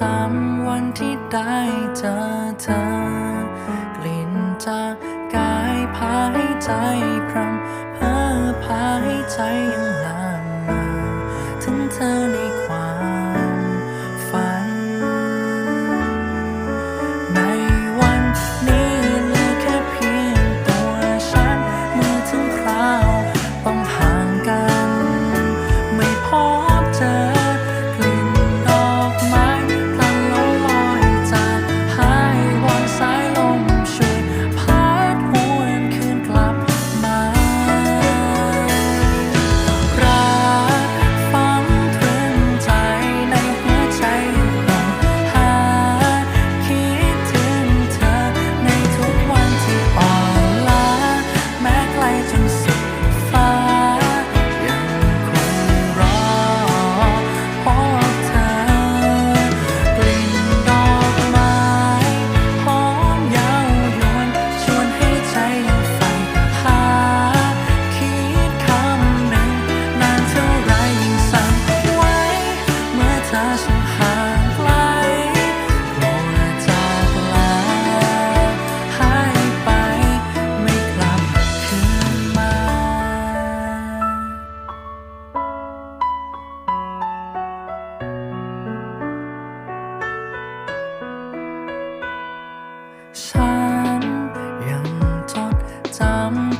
จำวันที่ได้เจอเธอกลิ่นจากกายพาให้ใจพรำเพ้อพาให้ใจยัง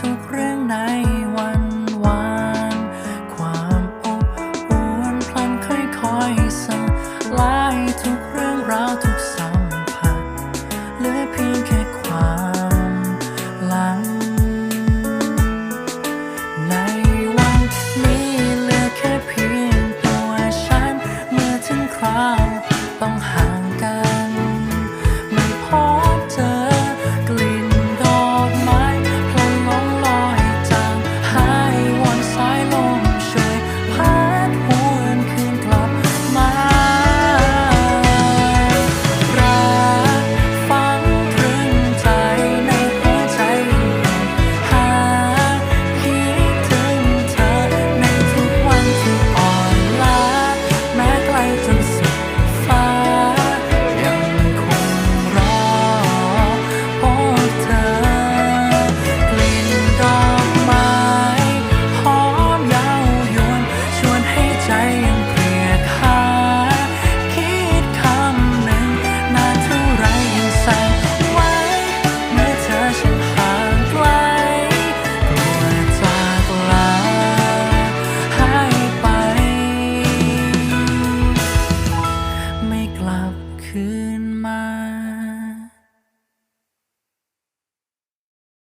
ทุกเรื่องในวันวาน ความอบวลพลันค่อยๆสลายทุกเรื่องราวทุกสัมผัสเหลือเพียงแค่ความหลัง ในวันนี้เหลือแค่เพียงตัวฉัน เมื่อถึงคราวต้องหา